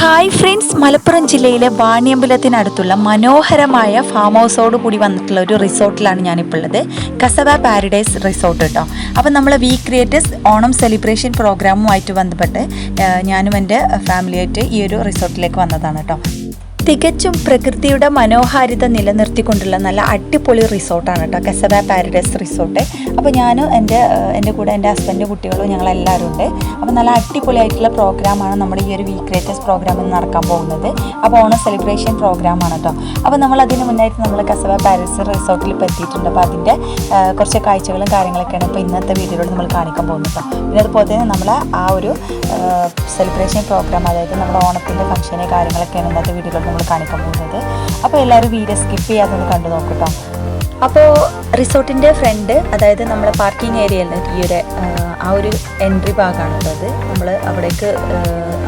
Hi friends Malappuram ജില്ലയിലെ വാണിയമ്പലത്തിനടുത്തുള്ള മനോഹരമായ farm ഹൗസോട് കൂടി വന്നിട്ടുള്ള ഒരു റിസോർട്ടിലാണ് ഞാനിപ്പോൾ ഉള്ളത് കസബ പാരഡൈസ് റിസോർട്ട് കേട്ടോ അപ്പോൾ നമ്മൾ വി ക്രിയേറ്റേഴ്സ് ഓണം സെലിബ്രേഷൻ പ്രോഗ്രാമുമായിട്ട് ബന്ധപ്പെട്ട് ഞാനും എന്റെ ഫാമിലിയായിട്ട് ഈ ഒരു റിസോർട്ടിലേക്ക് വന്നതാണ് കേട്ടോ തികച്ചും പ്രകൃതിയുടെ മനോഹാരിത നിലനിർത്തിക്കൊണ്ടുള്ള നല്ല അടിപൊളി റിസോർട്ടാണ് കേട്ടോ. Kasaba paradise resort. അപ്പോൾ ഞാനും എന്റെ എന്റെ കൂടെ എന്റെ ഹസ്ബൻഡ് കുട്ടികളും ഞങ്ങളെല്ലാവരും ഉണ്ട്. അപ്പോൾ നല്ല അടിപൊളിയായിട്ടുള്ള പ്രോഗ്രാമാണ് നമ്മുടെ ഈ ഒരു വീക്ക് ക്രിയേറ്റേഴ്സ് പ്രോഗ്രാമിൽ നടക്കാൻ പോകുന്നത്. അപ്പോൾ ഓണം സെലിബ്രേഷൻ പ്രോഗ്രാമാണ് കേട്ടോ. അപ്പോൾ നമ്മൾ അതിന് മുന്നായിട്ട് നമ്മൾ കസബ പാരഡൈസ് റിസോർട്ടിൽ ഇപ്പോൾ എത്തിയിട്ടുണ്ട്. അപ്പോൾ അതിന്റെ കുറച്ച് കാഴ്ചകളും കാര്യങ്ങളൊക്കെയാണ് ഇപ്പോൾ ഇന്നത്തെ വീഡിയോയിൽ നമ്മൾ കാണിക്കാൻ പോകുന്നത് കേട്ടോ. പിന്നെ അതുപോലെ തന്നെ നമ്മൾ ആ ഒരു സെലിബ്രേഷൻ പ്രോഗ്രാം അതായത് നമ്മുടെ ഓണത്തിന്റെ ഫംഗ്ഷനെ കാര്യങ്ങളൊക്കെയാണ് ഇന്നത്തെ വീഡിയോയിൽ നമ്മൾ കാണിക്കാൻ പോകുന്നത്. അപ്പോൾ എല്ലാവരും വീഡിയോ സ്കിപ്പ് ചെയ്യാതെ കണ്ടു നോക്കട്ടോ. അപ്പോൾ റിസോർട്ടിന്റെ ഫ്രണ്ട് അതായത് നമ്മുടെ പാർക്കിംഗ് ഏരിയയിൽ ഈ ഒരു ആ, ഒരു എൻട്രി ഭാഗമാണുള്ളത് നമ്മൾ അവിടേക്ക്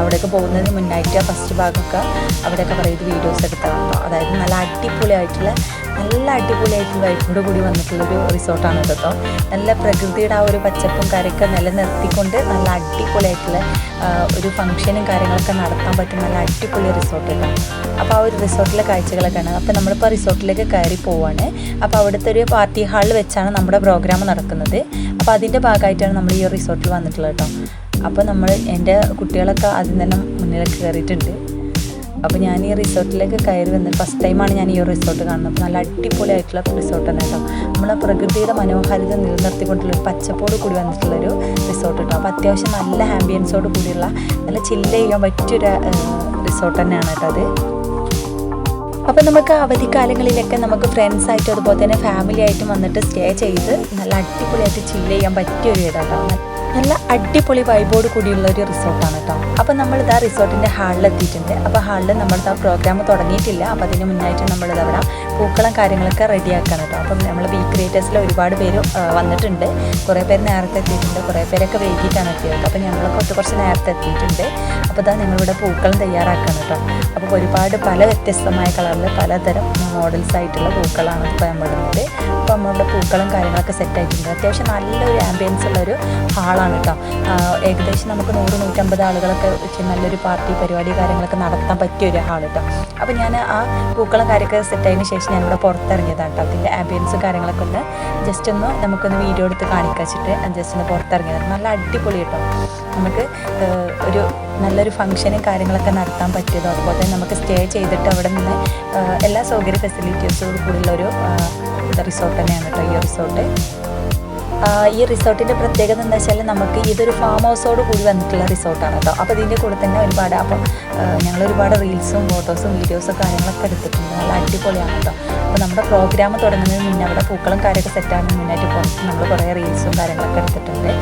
അവിടേക്ക് പോകുന്നതിന് മുന്നായിട്ട് ഫസ്റ്റ് ഭാഗമൊക്കെ അവിടെയൊക്കെ പറയുന്നത് വീഡിയോസ് എടുത്തതാണ് അതായത് നല്ല അടിപൊളിയായിട്ടുള്ള നല്ല അടിപൊളിയായിട്ട് വൈഫോട് കൂടി വന്നിട്ടുള്ളൊരു റിസോർട്ടാണ് കേട്ടോ നല്ല പ്രകൃതിയുടെ ആ ഒരു പച്ചപ്പും കാര്യമൊക്കെ നിലനിർത്തിക്കൊണ്ട് നല്ല അടിപൊളിയായിട്ടുള്ള ഒരു ഫംഗ്ഷനും കാര്യങ്ങളൊക്കെ നടത്താൻ പറ്റുന്ന നല്ല അടിപൊളി റിസോർട്ട് അപ്പോൾ ആ ഒരു റിസോർട്ടിലെ കാഴ്ചകളൊക്കെയാണ്. അപ്പോൾ നമ്മളിപ്പോൾ റിസോർട്ടിലേക്ക് കയറി പോവുകയാണ് അപ്പോൾ അവിടുത്തെ ഒരു പാർട്ടി ഹാളിൽ വെച്ചാണ് നമ്മുടെ പ്രോഗ്രാം നടക്കുന്നത്. അപ്പോൾ അതിന്റെ ഭാഗമായിട്ടാണ് നമ്മൾ ഈ റിസോർട്ടിൽ വന്നിട്ടുള്ളത് കേട്ടോ അപ്പോൾ നമ്മൾ എന്റെ കുട്ടികളൊക്കെ അതിൽ തന്നെ മുന്നിലേക്ക് കയറിയിട്ടുണ്ട്. അപ്പോൾ ഞാൻ ഈ റിസോർട്ടിലേക്ക് കയറി വന്നത് ഫസ്റ്റ് ടൈമാണ് ഞാൻ ഈ ഒരു റിസോർട്ട് കാണുന്നത്. നല്ല അടിപൊളിയായിട്ടുള്ള റിസോർട്ട് തന്നെ കേട്ടോ. നമ്മളെ പ്രകൃതിയുടെ മനോഹാരിത നിലനിർത്തിക്കൊണ്ടുള്ള ഒരു പച്ചപ്പോട് കൂടി വന്നിട്ടുള്ളൊരു റിസോർട്ട് കേട്ടോ. അപ്പോൾ അത്യാവശ്യം നല്ല ആംബിയൻസോട് കൂടിയുള്ള നല്ല ചില്ല് ചെയ്യാൻ പറ്റിയൊരു റിസോർട്ട് തന്നെയാണ് കേട്ടോ അത്. അപ്പോൾ നമുക്ക് അവധിക്കാലങ്ങളിലൊക്കെ നമുക്ക് ഫ്രണ്ട്സ് ആയിട്ടും അതുപോലെ തന്നെ ഫാമിലി ആയിട്ടും വന്നിട്ട് സ്റ്റേ ചെയ്ത് നല്ല അടിപൊളിയായിട്ട് ചില്ല് ചെയ്യാൻ പറ്റിയ ഒരു ഇടാട്ടോ നല്ല അടിപൊളി വൈബോട് കൂടിയുള്ള ഒരു റിസോർട്ടാണ് കേട്ടോ അപ്പോൾ ഇതാ റിസോർട്ടിന്റെ ഹാളിൽ എത്തിയിട്ടുണ്ട് അപ്പോൾ ഹാളിൽ നമ്മളിതാ പ്രോഗ്രാം തുടങ്ങിയിട്ടില്ല. അപ്പോൾ അതിന് മുന്നായിട്ട് നമ്മളിത് അവിടെ പൂക്കളം കാര്യങ്ങളൊക്കെ റെഡിയാക്കണം കേട്ടോ അപ്പം നമ്മൾ ബി ക്രിയേറ്റേഴ്സിൽ ഒരുപാട് പേര് വന്നിട്ടുണ്ട്. കുറേ പേര് നേരത്തെ എത്തിയിട്ടുണ്ട്. കുറേ പേരൊക്കെ വൈകിട്ടാണ് എത്തിയത്. അപ്പോൾ ഞങ്ങളൊക്കെ കുറച്ച് നേരത്തെ എത്തിയിട്ടുണ്ട്. അപ്പോൾ ഇതാ ഞങ്ങളിവിടെ പൂക്കളം തയ്യാറാക്കണം കേട്ടോ. അപ്പോൾ ഒരുപാട് പല വ്യത്യസ്തമായ കളറിൽ പലതരം മോഡൽസ് ആയിട്ടുള്ള പൂക്കളാണ് ഇപ്പോൾ നമ്മളിടുന്നത് അപ്പോൾ നമ്മളുടെ പൂക്കളും കാര്യങ്ങളൊക്കെ സെറ്റ് ആയിട്ടുണ്ട്. അത്യാവശ്യം നല്ലൊരു ആംബിയൻസ് ഉള്ളൊരു ഹാളാണ് കേട്ടോ. ഏകദേശം നമുക്ക് നൂറ് നൂറ്റമ്പത് ആളുകളൊക്കെ വെച്ച് നല്ലൊരു പാർട്ടി പരിപാടി കാര്യങ്ങളൊക്കെ നടത്താൻ പറ്റിയ ഒരു ഹാൾ കേട്ടോ. അപ്പോൾ ഞാൻ ആ പൂക്കളും കാര്യമൊക്കെ സെറ്റ് ആയതിനു ശേഷം ഞാനിവിടെ പുറത്തിറങ്ങിയതാണ് കേട്ടോ. അതിന്റെ ആംബിയൻസും കാര്യങ്ങളൊക്കെ ഉണ്ട് ജസ്റ്റ് ഒന്ന് നമുക്കൊന്ന് വീഡിയോ എടുത്ത് കാണിക്കാച്ചിട്ട് ജസ്റ്റ് ഒന്ന് പുറത്തിറങ്ങിയതാണ് നല്ല അടിപൊളി കേട്ടോ. നമുക്ക് ഒരു നല്ലൊരു ഫംഗ്ഷനും കാര്യങ്ങളൊക്കെ നടത്താൻ പറ്റിയത് അതുപോലെ നമുക്ക് സ്റ്റേ ചെയ്തിട്ട് അവിടെ നിന്ന് എല്ലാ സൗകര്യ ഫെസിലിറ്റീസോട് കൂടിയുള്ള ഒരു റിസോർട്ട് തന്നെയാണ് കേട്ടോ ഈ റിസോർട്ട് ഈ റിസോർട്ടിന്റെ പ്രത്യേകത എന്താ വെച്ചാൽ നമുക്ക് ഇതൊരു ഫാം ഹൗസോട് കൂടി വന്നിട്ടുള്ള റിസോർട്ടാണ് കേട്ടോ അപ്പോൾ ഇതിന്റെ കൂടെ തന്നെ ഒരുപാട് അപ്പോൾ ഞങ്ങൾ ഒരുപാട് റീൽസും ഫോട്ടോസും വീഡിയോസും കാര്യങ്ങളൊക്കെ എടുത്തിട്ടുണ്ട്. നല്ല അടിപൊളിയാണ് കേട്ടോ അപ്പോൾ നമ്മുടെ പ്രോഗ്രാം തുടങ്ങുന്നതിന് മുന്നേ അവിടെ പൂക്കളും കാര്യമൊക്കെ സെറ്റാകുന്നതിന് മുന്നായിട്ട് നമ്മൾ കുറേ റീൽസും കാര്യങ്ങളൊക്കെ എടുത്തിട്ടുണ്ട്.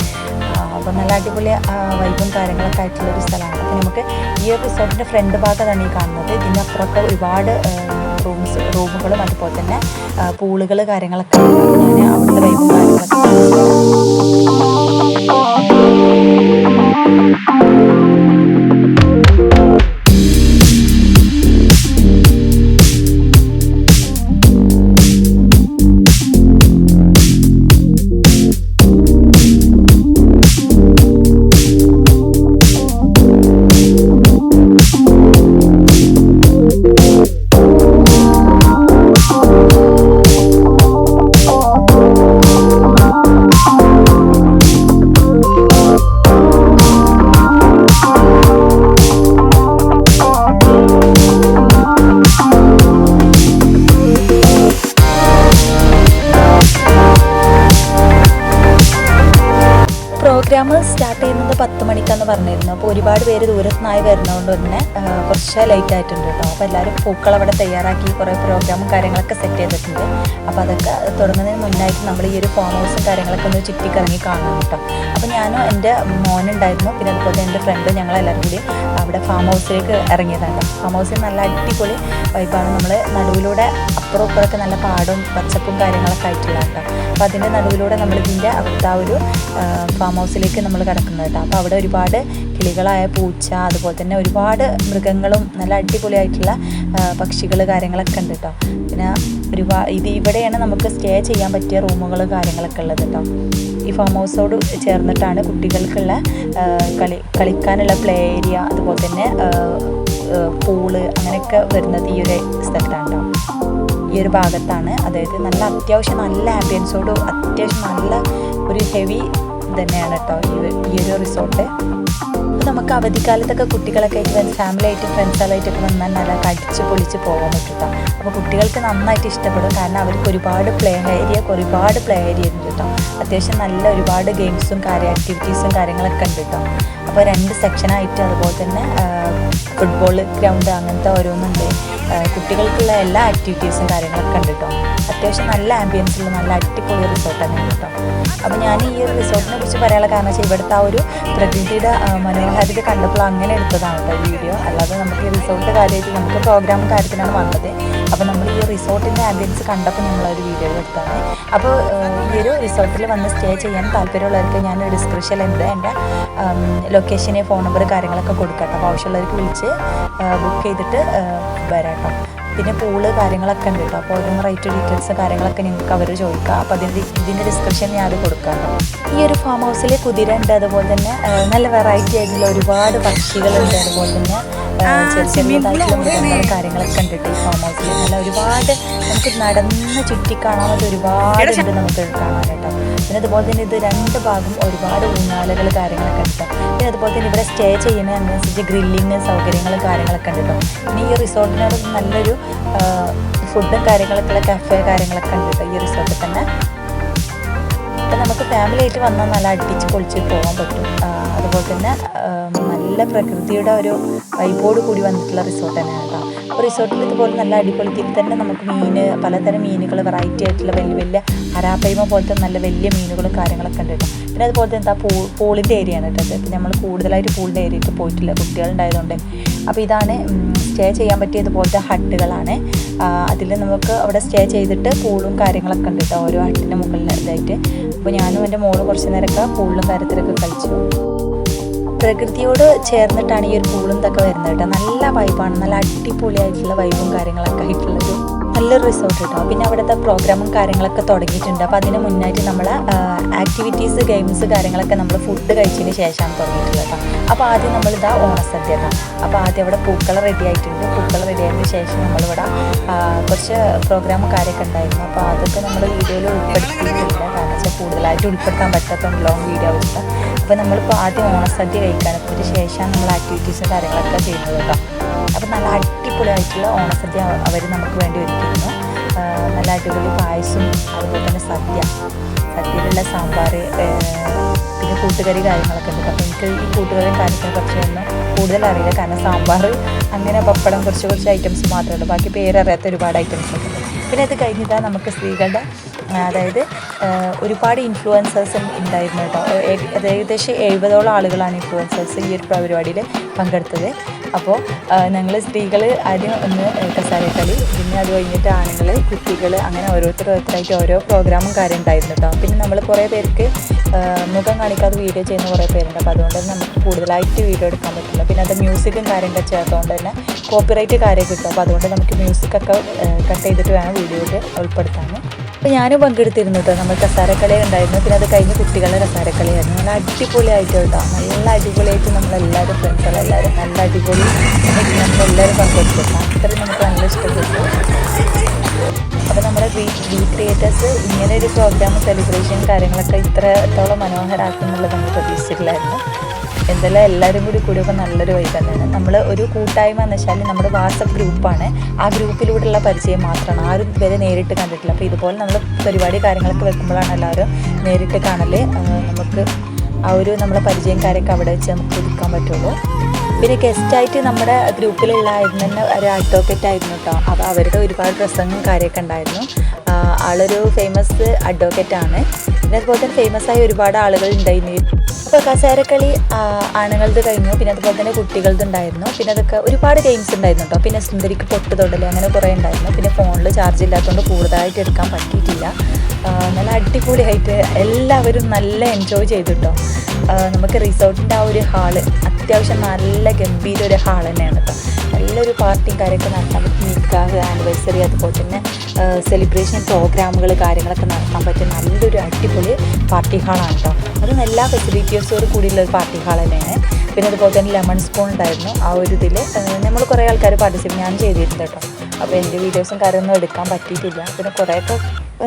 അപ്പോൾ നല്ല അടിപൊളി വൈബും കാര്യങ്ങളൊക്കെ ആയിട്ടുള്ളൊരു സ്ഥലമാണ്. അപ്പം നമുക്ക് ഈ ഒരു റിസോർട്ടിന്റെ ഫ്രണ്ട് ഭാഗത്താണ് ഈ കാണുന്നത്. ഇതിന്റെ അപ്പുറമൊക്കെ ഒരുപാട് റൂംസ് റൂമുകളും അതുപോലെ തന്നെ പൂളുകൾ കാര്യങ്ങളൊക്കെ അവിടുത്തെ വൈബും കാര്യങ്ങളൊക്കെ പ്രോഗ്രാം സ്റ്റാർട്ട് ചെയ്യുന്നത് പത്ത് മണിക്കാന്ന് പറഞ്ഞിരുന്നു. അപ്പോൾ ഒരുപാട് പേര് ദൂരത്തുനിന്നായി വരുന്നതുകൊണ്ട് തന്നെ കുറച്ച് ലേറ്റ് ആയിട്ടുണ്ട് കേട്ടോ. അപ്പോൾ എല്ലാവരും പൂക്കൾ അവിടെ തയ്യാറാക്കി കുറേ പ്രോഗ്രാമും കാര്യങ്ങളൊക്കെ സെറ്റ് ചെയ്തിട്ടുണ്ട്. അപ്പോൾ അതൊക്കെ തുടങ്ങുന്നതിന് മുന്നായിട്ട് നമ്മൾ ഈ ഒരു ഫോം ഹൗസും കാര്യങ്ങളൊക്കെ ഒന്ന് ചുറ്റിക്കറങ്ങി കാണണം കേട്ടോ. അപ്പോൾ ഞാനും എന്റെ മോനുണ്ടായിരുന്നു. പിന്നെ അതുപോലെ എന്റെ ഫ്രണ്ട് ഞങ്ങളെല്ലാവരും കൂടി അവിടെ ഫാം ഹൗസിലേക്ക് ഇറങ്ങിയതാണ്. ഫാം ഹൗസിൽ നല്ല അടിപൊളി വൈബാണ് നമ്മൾ നടുവിലൂടെ അപ്പുറം ഇപ്പുറമൊക്കെ നല്ല പാടും പച്ചപ്പും കാര്യങ്ങളൊക്കെ ആയിട്ടുള്ള കേട്ടോ അപ്പോൾ അതിന്റെ നടുവിലൂടെ നമ്മളിതിന്റെ അവിടുത്തെ ആ ഒരു ഫാം ഹൗസിലേക്ക് നമ്മൾ കിടക്കുന്നത് കേട്ടോ. അപ്പോൾ അവിടെ ഒരുപാട് കിളികളായ പൂച്ച അതുപോലെ തന്നെ ഒരുപാട് മൃഗങ്ങളും നല്ല അടിപൊളിയായിട്ടുള്ള പക്ഷികൾ കാര്യങ്ങളൊക്കെ ഉണ്ട് കേട്ടോ. പിന്നെ ഒരുപാട് ഇത് ഇവിടെയാണ് നമുക്ക് സ്റ്റേ ചെയ്യാൻ പറ്റിയ റൂമുകൾ കാര്യങ്ങളൊക്കെ ഉള്ളത് കേട്ടോ. ഈ ഫാം ഹൗസോട് ചേർന്നിട്ടാണ് കുട്ടികൾക്കുള്ള കളി കളിക്കാനുള്ള പ്ലേ ഏരിയ അതുപോലെ തന്നെ പൂൾ അങ്ങനെയൊക്കെ വരുന്നത് ഈ ഒരു സ്ഥലത്താണ് ഈ ഒരു ഭാഗത്താണ്. അതായത് നല്ല അത്യാവശ്യം നല്ല ആംബിയൻസോട് അത്യാവശ്യം നല്ല ഒരു ഹെവി തന്നെയാണ് കേട്ടോ ഈ ഒരു- റിസോർട്ട് അപ്പോൾ നമുക്ക് അവധിക്കാലത്തൊക്കെ കുട്ടികളൊക്കെ ആയിട്ട് വന്ന് ഫാമിലി ആയിട്ടും ഫ്രണ്ട്സുകളായിട്ടൊക്കെ വന്നാൽ നല്ല കടിച്ച് പൊളിച്ച് പോകാൻ പറ്റും അപ്പോൾ കുട്ടികൾക്ക് നന്നായിട്ട് ഇഷ്ടപ്പെടും. കാരണം അവർക്ക് ഒരുപാട് പ്ലേ ഏരിയ ഒരുപാട് പ്ലേ ഏരിയ ഉണ്ട് കേട്ടോ. അത്യാവശ്യം നല്ല ഒരുപാട് ഗെയിംസും കാര്യ ആക്ടിവിറ്റീസും കാര്യങ്ങളൊക്കെ ഉണ്ട് കേട്ടോ. അപ്പോൾ രണ്ട് സെക്ഷനായിട്ട് അതുപോലെ തന്നെ ഫുട്ബോൾ ഗ്രൗണ്ട് അങ്ങനത്തെ ഓരോന്നുണ്ട്. കുട്ടികൾക്കുള്ള എല്ലാ ആക്ടിവിറ്റീസും കാര്യങ്ങളൊക്കെ ഉണ്ട് കേട്ടോ. അത്യാവശ്യം നല്ല ആംബിയൻസുള്ള നല്ല അടിപൊളി റിസോർട്ടാണ് കേട്ടോ. അപ്പോൾ ഞാൻ ഈ ഒരു റിസോർട്ടിനെ കുറിച്ച് പറയാനുള്ള കാരണം വെച്ചാൽ ഇവിടുത്തെ ആ ഒരു പ്രകൃതിയുടെ മനോഹാരിത കണ്ടപ്പോൾ അങ്ങനെ എടുത്തതാണ് കേട്ടോ വീഡിയോ അല്ലാതെ നമുക്ക് ഈ റിസോർട്ട് കാര്യമായിട്ട് നമുക്ക് പ്രോഗ്രാം കാര്യത്തിനാണ് വന്നത്. അപ്പോൾ നമ്മൾ ഈ റിസോർട്ടിന്റെ ആംബിയൻസ് കണ്ടപ്പോൾ നമ്മളൊരു വീഡിയോ എടുത്താണ്. അപ്പോൾ ഈ ഒരു റിസോർട്ടിൽ വന്ന് സ്റ്റേ ചെയ്യാൻ താല്പര്യമുള്ളവർക്ക് ഞാൻ ഡിസ്ക്രിപ്ഷനിൽ ഉണ്ട്. എന്റെ ലൊക്കേഷന് ഫോൺ നമ്പർ കാര്യങ്ങളൊക്കെ കൊടുക്കാം. കേട്ടോ അപ്പോൾ ആവശ്യമുള്ളവർക്ക് വിളിച്ച് ബുക്ക് ചെയ്തിട്ട് വരാം കേട്ടോ. പിന്നെ പൂൾ കാര്യങ്ങളൊക്കെ ഉണ്ട് കേട്ടോ അപ്പോൾ അതിന് റേറ്റ് ഡീറ്റെയിൽസ് കാര്യങ്ങളൊക്കെ നിങ്ങൾക്ക് അവർ ചോദിക്കാം. അപ്പോൾ അതിന്റെ ഇതിന്റെ ഡിസ്ക്രിപ്ഷൻ ഞാൻ അത് കൊടുക്കാം ഈ ഒരു ഫാം ഹൗസിൽ കുതിര ഉണ്ട്. അതുപോലെ തന്നെ നല്ല വെറൈറ്റി ആയിട്ടുള്ള ഒരുപാട് പക്ഷികളുണ്ട് അതുപോലെ തന്നെ ചെറിയ ചെറിയതായിട്ടുള്ള മൃഗങ്ങളും കാര്യങ്ങളൊക്കെ ഉണ്ട് കേട്ടോ ഈ ഫാം ഹൗസിൽ നല്ല ഒരുപാട് നമുക്ക് നടന്ന് ചുറ്റിക്കാണാൻ ഒരുപാട് ഉണ്ട് നമുക്ക് കാണാനായിട്ട്. പിന്നെ അതുപോലെ തന്നെ ഇത് രണ്ട് ഭാഗം ഒരുപാട് ഊഞ്ഞാലുകൾ കാര്യങ്ങളൊക്കെ ഉണ്ട് പിന്നെ അതുപോലെ തന്നെ ഇവിടെ സ്റ്റേ ചെയ്യുന്നതിനനുസരിച്ച് ഗ്രില്ലിങ് സൗകര്യങ്ങളും കാര്യങ്ങളൊക്കെ ഉണ്ട് കേട്ടോ. ഈ റിസോർട്ടിനോട് നല്ലൊരു ഫുഡും കാര്യങ്ങളൊക്കെ ഉള്ള കഫേ കാര്യങ്ങളൊക്കെ ഉണ്ട് കേട്ടോ ഈ റിസോർട്ടിൽ തന്നെ. അപ്പം നമുക്ക് ഫാമിലി ആയിട്ട് വന്നാൽ നല്ല അടിച്ച് പൊളിച്ച് പോകാൻ പറ്റും. അതുപോലെ തന്നെ നല്ല പ്രകൃതിയുടെ ഒരു വൈബോട് കൂടി വന്നിട്ടുള്ള റിസോർട്ട് തന്നെയാണ് കേട്ടോ. അപ്പോൾ റിസോർട്ടിൽ ഇതുപോലെ നല്ല അടിപൊളി ഇതിൽ തന്നെ നമുക്ക് മീൻ പലതരം മീനുകൾ വെറൈറ്റി ആയിട്ടുള്ള വലിയ വലിയ അരാപ്പൈമ പോലത്തെ നല്ല വലിയ മീനുകളും കാര്യങ്ങളൊക്കെ ഉണ്ട് കേട്ടോ. പിന്നെ അതുപോലെ എന്താ പൂ പൂളിന്റെ ഏരിയ ആണ് കേട്ടോ പിന്നെ നമ്മൾ കൂടുതലായിട്ട് പൂളിന്റെ ഏരിയയ്ക്ക് പോയിട്ടില്ല കുട്ടികളുണ്ടായതുകൊണ്ട്. അപ്പോൾ ഇതാണ് സ്റ്റേ ചെയ്യാൻ പറ്റിയ ഇതുപോലത്തെ ഹട്ടുകളാണ് അതിൽ നമുക്ക് അവിടെ സ്റ്റേ ചെയ്തിട്ട് പൂളും കാര്യങ്ങളൊക്കെ ഉണ്ട് കേട്ടോ ഓരോ ഹട്ടിന്റെ മുകളിൽ ഇതായിട്ട് അപ്പോൾ ഞാനും എന്റെ മോൾ കുറച്ച് നേരമൊക്കെ പൂളിലും കാര്യത്തിലൊക്കെ കളിച്ചു. പ്രകൃതിയോട് ചേർന്നിട്ടാണ് ഈ ഒരു പൂളും ഇതൊക്കെ വരുന്നത് കേട്ടോ. നല്ല വൈബാണ് നല്ല അടിപൊളിയായിട്ടുള്ള വൈബും കാര്യങ്ങളൊക്കെ ആയിട്ടുള്ളൊരു നല്ലൊരു റിസോർട്ട് കേട്ടോ പിന്നെ അവിടുത്തെ പ്രോഗ്രാമും കാര്യങ്ങളൊക്കെ തുടങ്ങിയിട്ടുണ്ട്. അപ്പോൾ അതിന് മുന്നായിട്ട് നമ്മൾ ആക്ടിവിറ്റീസ് ഗെയിംസ് കാര്യങ്ങളൊക്കെ നമ്മൾ ഫുഡ് കഴിച്ചതിന് ശേഷമാണ് തുടങ്ങിയിട്ടുള്ളത് കേട്ടോ അപ്പോൾ ആദ്യം നമ്മളിതാ ഓണസദ്യ കേട്ടോ അപ്പോൾ ആദ്യം അവിടെ പൂക്കൾ റെഡി ആയിട്ടുണ്ട്. പൂക്കൾ റെഡി ആയതിനു ശേഷം നമ്മളിവിടെ കുറച്ച് പ്രോഗ്രാം കാര്യമൊക്കെ ഉണ്ടായിരുന്നു. അപ്പോൾ അതൊക്കെ നമ്മൾ വീഡിയോയിൽ ഉൾപ്പെടുത്തിയിട്ടില്ല. കാരണം വെച്ചാൽ കൂടുതലായിട്ട് ഉൾപ്പെടുത്താൻ പറ്റാത്ത ലോങ് വീഡിയോ വെച്ചിട്ട് അപ്പോൾ നമ്മളിപ്പോൾ ആദ്യം ഓണസദ്യ കഴിക്കാൻ അതിന് ശേഷമാണ് നമ്മൾ ആക്ടിവിറ്റീസും കാര്യങ്ങളൊക്കെ ചെയ്യുന്നത് കേട്ടോ അപ്പോൾ നല്ല അടിപൊളിയായിട്ടുള്ള ഓണസദ്യ അവർ നമുക്ക് വേണ്ടി ഒരുക്കിയിരുന്നു. നല്ല അടിപൊളി പായസം അതുപോലെ തന്നെ സദ്യ. സദ്യയിലുള്ള സാമ്പാർ പിന്നെ കൂട്ടുകറി കാര്യങ്ങളൊക്കെ ഉണ്ട്. അപ്പോൾ എനിക്ക് ഈ കൂട്ടുകറിയും കാര്യത്തിനെ ഒന്ന് കൂടുതൽ അറിയില്ല. കാരണം സാമ്പാർ അങ്ങനെ പപ്പടം കുറച്ച് കുറച്ച് ഐറ്റംസ് മാത്രമേ ഉള്ളൂ. ബാക്കി പേരറിയാത്ത ഒരുപാട് ഐറ്റംസ് ഉണ്ട്. പിന്നെ അത് കഴിഞ്ഞിട്ടാണ് നമുക്ക് സ്ത്രീകളുടെ അതായത് ഒരുപാട് ഇൻഫ്ലുവൻസേഴ്സ് ഉണ്ടായിരുന്നു കേട്ടോ. ഏകദേശം എഴുപതോളം ആളുകളാണ് ഇൻഫ്ലുവൻസേഴ്സ് ഈ ഒരു പരിപാടിയിൽ പങ്കെടുത്തത്. അപ്പോൾ ഞങ്ങൾ സ്ത്രീകൾ ആദ്യം ഒന്ന് കസാരക്കളി പിന്നെ അത് കഴിഞ്ഞിട്ട് ആണുങ്ങൾ കുട്ടികൾ അങ്ങനെ ഓരോരുത്തർ ഓരോരുത്തരായിട്ട് ഓരോ പ്രോഗ്രാമും കാര്യം ഉണ്ടായിരുന്നു കേട്ടോ പിന്നെ നമ്മൾ കുറേ പേർക്ക് മുഖം കാണിക്കാതെ വീഡിയോ ചെയ്യുന്ന കുറേ പേരുണ്ട്. അപ്പോൾ അതുകൊണ്ട് തന്നെ നമുക്ക് കൂടുതലായിട്ട് വീഡിയോ എടുക്കാൻ പറ്റില്ല പിന്നെ അത് മ്യൂസിക്കും കാര്യമൊക്കെ ചേർത്തുകൊണ്ട് തന്നെ കോപ്പിറൈറ്റ് കാര്യം കിട്ടും. അപ്പോൾ അതുകൊണ്ട് നമുക്ക് മ്യൂസിക്കൊക്കെ കട്ട് ചെയ്തിട്ട് വേണം വീഡിയോയിൽ ഉൾപ്പെടുത്താൻ. അപ്പോൾ ഞാനും പങ്കെടുത്തിരുന്നു കേട്ടോ നമ്മൾ കസാരക്കളി ഉണ്ടായിരുന്നു. പിന്നെ അത് കഴിഞ്ഞ് കുട്ടികളുടെ കസാരക്കളിയായിരുന്നു. നല്ല അടിപൊളിയായിട്ട് കേട്ടോ നല്ല അടിപൊളിയായിട്ട് നമ്മളെല്ലാവരും ഫ്രണ്ട്സുകളെല്ലാവരും നല്ല അടിപൊളി നമ്മളെല്ലാവരും പങ്കെടുത്തു. അത്രയും നമുക്ക് നല്ല ഇഷ്ടപ്പെട്ടു. അപ്പോൾ നമ്മുടെ ബി ബി ക്രിയേറ്റേഴ്സ് ഇങ്ങനെ ഒരു പ്രോഗ്രാം സെലിബ്രേഷൻ കാര്യങ്ങളൊക്കെ ഇത്രത്തോളം മനോഹരമാക്കുന്നുള്ളത് നമ്മൾ പ്രതീക്ഷിച്ചിട്ടില്ലായിരുന്നു. എന്തെല്ലാം എല്ലാവരും കൂടി കൂടിയൊക്കെ നല്ലൊരു വൈബ് തന്നെയാണ്. നമ്മൾ ഒരു കൂട്ടായ്മ എന്ന് വെച്ചാൽ നമ്മുടെ വാട്സപ്പ് ഗ്രൂപ്പാണ്. ആ ഗ്രൂപ്പിലൂടെയുള്ള പരിചയം മാത്രമാണ്. ആരും ഇതുവരെ നേരിട്ട് കണ്ടിട്ടില്ല. അപ്പോൾ ഇതുപോലെ നമ്മൾ പരിപാടി കാര്യങ്ങളൊക്കെ വെക്കുമ്പോഴാണ് എല്ലാവരും നേരിട്ട് കാണൽ നമുക്ക് ആ ഒരു നമ്മളെ പരിചയം കാര്യമൊക്കെ അവിടെ വെച്ച് നമുക്ക് പുതുക്കാൻ പറ്റുള്ളൂ. പിന്നെ ഗസ്റ്റായിട്ട് നമ്മുടെ ഗ്രൂപ്പിലുള്ള ആയിരുന്നു തന്നെ ഒരു അഡ്വക്കേറ്റ് ആയിരുന്നു കേട്ടോ അപ്പോൾ അവരുടെ ഒരുപാട് പ്രസംഗം കാര്യമൊക്കെ ഉണ്ടായിരുന്നു. ആളൊരു ഫേമസ് അഡ്വക്കേറ്റ് ആണ്. പിന്നെ അതുപോലെ തന്നെ ഫേമസ് ആയ ഒരുപാട് ആളുകൾ ഉണ്ടായിരുന്നു. അപ്പോൾ കസേരക്കളി ആണുങ്ങളത് കഴിഞ്ഞു. പിന്നെ അതുപോലെ തന്നെ കുട്ടികളത് ഉണ്ടായിരുന്നു. പിന്നെ അതൊക്കെ ഒരുപാട് ഗെയിംസ് ഉണ്ടായിരുന്നു കേട്ടോ പിന്നെ സുന്ദരിക്ക് പൊട്ട് തൊടൽ അങ്ങനെ കുറേ ഉണ്ടായിരുന്നു. പിന്നെ ഫോണിൽ ചാർജ് ഇല്ലാത്തതുകൊണ്ട് കൂടുതലായിട്ട് എടുക്കാൻ പറ്റിയിട്ടില്ല. നല്ല അടിപൊളിയായിട്ട് എല്ലാവരും നല്ല എൻജോയ് ചെയ്തു കേട്ടോ നമുക്ക് റിസോർട്ടിന്റെ ആ ഒരു ഹാൾ അത്യാവശ്യം നല്ല ഗംഭീര ഒരു ഹാൾ തന്നെയാണ് കേട്ടോ. നല്ലൊരു പാർട്ടിയും കാര്യമൊക്കെ നടത്താൻ പറ്റും നിക്കാഹ് ആനിവേഴ്സറി അതുപോലെ തന്നെ സെലിബ്രേഷൻ പ്രോഗ്രാമുകൾ കാര്യങ്ങളൊക്കെ നടത്താൻ പറ്റും നല്ലൊരു അടിപൊളി പാർട്ടി ഹാളാണ് കേട്ടോ. അതും എല്ലാ ഫെസിലിറ്റീസോട് കൂടിയുള്ള ഒരു പാർട്ടി ഹാൾ തന്നെയാണ്. പിന്നെ അതുപോലെ തന്നെ ലെമൺ സ്പൂൺ ഉണ്ടായിരുന്നു. ആ ഒരു ഇതിൽ നമ്മൾ കുറേ ആൾക്കാർ പാർട്ടിസിപ്പേറ്റ് ഞാൻ ചെയ്തിട്ടുണ്ട് കേട്ടോ. അപ്പോൾ എന്റെ വീഡിയോസും കാര്യമൊന്നും എടുക്കാൻ പറ്റിയിട്ടില്ല. പിന്നെ കുറേയൊക്കെ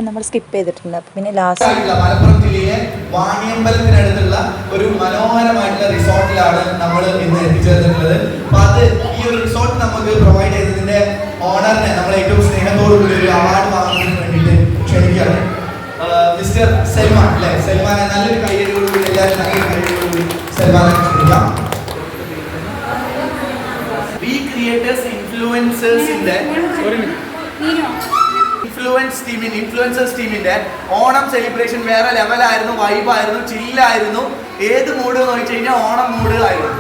നമ്മൾ സ്കിപ്പ് ചെയ്തിട്ടുണ്ട്. പിന്നെ ലാസ്റ്റ് ജില്ലയിലെ വാണിയമ്പലത്തിനടുത്തുള്ള ഒരു മനോഹരമായിട്ടുള്ള റിസോർട്ടിലാണ് നമ്മൾ ഇന്ന് എത്തിച്ചേർന്നിട്ടുള്ളത്. അപ്പൊ അത് ഈ ഒരു റിസോർട്ട് നമുക്ക് പ്രൊവൈഡ് ചെയ്തതിന്റെ ഓണറിനെ നമ്മൾ ഏറ്റവും സ്നേഹത്തോടു കൂടി ഒരു അവാർഡ് വാങ്ങുന്നതിന് വേണ്ടിയിട്ട് ക്ഷണിക്കുകയാണ്. മിസ്റ്റർ സൽമാൻ അല്ലെ? സൽമാനെ നല്ലൊരു കയ്യടിയോടുകൂടി എല്ലാവരും നല്ലൊരു കയ്യടിയോടുകൂടി സൽമാനെ ക്ഷണിക്കാം. വി ക്രിയേറ്റേഴ്സ് ഇൻഫ്ലുവൻസേഴ്സിന്റെ ഇൻഫ്ലുവൻസ് ടീമിന് ഇൻഫ്ലുവൻസേഴ്സ് ടീമിന്റെ ഓണം സെലിബ്രേഷൻ വേറെ ലെവലായിരുന്നു വൈബായിരുന്നു ചില്ലായിരുന്നു ഏത് മൂഡ് എന്ന് വെച്ച് കഴിഞ്ഞാൽ ഓണം മൂഡ് ആയിരുന്നു.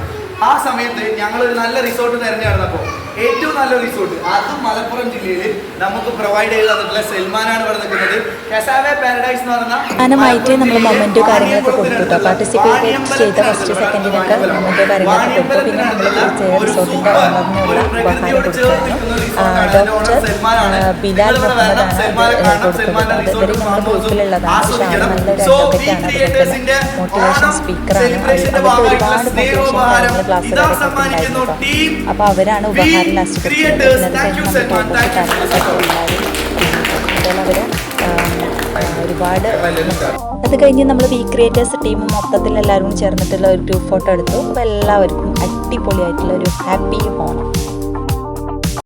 ആ സമയത്ത് ഞങ്ങൾ ഒരു നല്ല റിസോർട്ട് തിരഞ്ഞെടുത്തപ്പോൾ ഏറ്റവും നല്ല റിസോർട്ട് അതും മലപ്പുറം ജില്ലയിൽ നമുക്ക് പ്രൊവൈഡ് ചെയ്ത് തന്നിട്ടുള്ള സൽമാനാണ് ഇവിടെ നിൽക്കുന്നത്. കസാവെ പാരഡൈസ് എന്ന് പറഞ്ഞാൽ പ്രധാനമായിട്ട് നമ്മൾ മൊമെന്റ് കാര്യങ്ങളൊക്കെ കൊടുത്തു പാർട്ടിസിപ്പേറ്റ് ചെയ്ത ഫസ്റ്റ് സെക്കൻഡിനൊക്കെ മൊമെന്റോ കാര്യങ്ങളൊക്കെ കൊടുത്തു പിന്നെ നമ്മൾ റിസോർട്ടിന്റെ ഓണറിനുള്ള ഉപഹാരം കൊടുത്തായിരുന്നു ഡോക്ടർ ബിലാൽ മുഹമ്മദാണ് കൊടുത്തത് ഇവർ നമ്മുടെ ഗ്രൂപ്പിലുള്ളതാണ് പക്ഷേ ആൾ നല്ലൊരു അഡ്വക്കറ്റാണ് അതുപോലെ മോട്ടിവേഷൻ സ്പീക്കറാണ് അവർക്ക് ഒരുപാട് മോട്ടിവേഷൻ ക്ലാസ്സുകളൊക്കെ ഉണ്ടായിരുന്നു അപ്പോൾ അവരാണ് ഉപഹാരം ലാസ്റ്റ് ഒരുപാട് അത് കഴിഞ്ഞ് നമ്മൾ വി ക്രിയേറ്റേഴ്സ് ടീം മൊത്തത്തിൽ എല്ലാവരും ചേർന്നിട്ടുള്ള ഒരു ഗ്രൂപ്പ് ഫോട്ടോ എടുത്തു. അപ്പോൾ എല്ലാവർക്കും അടിപൊളിയായിട്ടുള്ള ഒരു ഹാപ്പി ഓണം